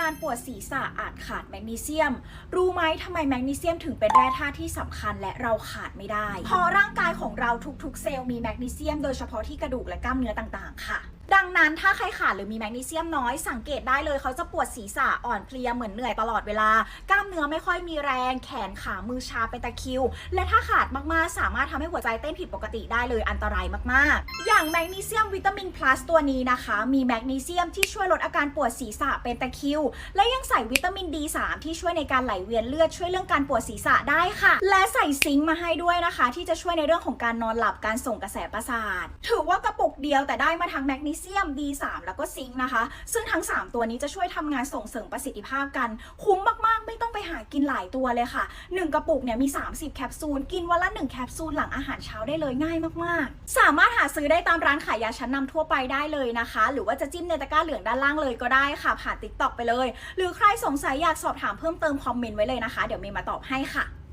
การปวดศีรษะอาจขาดแมกนีเซียม รู้ไหมทำไมแมกนีเซียมถึงเป็นแร่ธาตุที่สำคัญและเราขาดไม่ได้ เพราะร่างกายของเราทุกๆ เซลล์มีแมกนีเซียมโดยเฉพาะที่กระดูกและกล้ามเนื้อต่างๆ ค่ะ ดังนั้นถ้าใครขาดหรือมีแมกนีเซียมน้อยสังเกตได้เลยเขาจะปวดศีรษะอ่อนเพลียเหมือนเหนื่อยตลอดเวลา กล้ามเนื้อไม่ค่อยมีแรง แขนขามือชาเป็นตะคิว และถ้าขาดมากๆ สามารถทำให้หัวใจเต้นผิดปกติได้เลยอันตรายมากๆ อย่างแมกนีเซียมวิตามินพลัสตัวนี้นะคะ มีแมกนีเซียมที่ช่วยลดอาการปวดศีรษะเป็นตะคิว และยังใส่วิตามิน D3 ที่ช่วยในการไหลเวียนเลือดช่วยเรื่องการปวดศีรษะได้ค่ะ และใส่ซิงค์มาให้ด้วยนะคะ ที่จะช่วยในเรื่องของการนอนหลับการส่งกระแสประสาท ถือว่ากระปุกเดียวแต่ได้มาทั้งแมกนีเซียม D3 แล้วก็ซิงค์นะคะ ซึ่งทั้ง 3 ตัวนี้จะช่วยทำงานส่งเสริมประสิทธิภาพกัน คุ้มมากๆ ไม่ต้องไปหากินหลายตัวเลยค่ะ 1 กระปุกเนี่ยมี 30 แคปซูล กินวันละ 1 แคปซูลหลังอาหารเช้าได้เลยง่ายมากๆ สามารถหาซื้อได้ตามร้านขายยาชั้นนำทั่วไปได้เลยนะคะ หรือว่าจะจิ้มในตะกร้าเหลืองด้านล่างเลยก็ได้ค่ะผ่านติ๊กต็อกไปเลย หรือใครสงสัยอยากสอบถามเพิ่มเติมคอมเมนต์ไว้เลยนะคะ เดี๋ยวเมย์มาตอบให้ค่ะ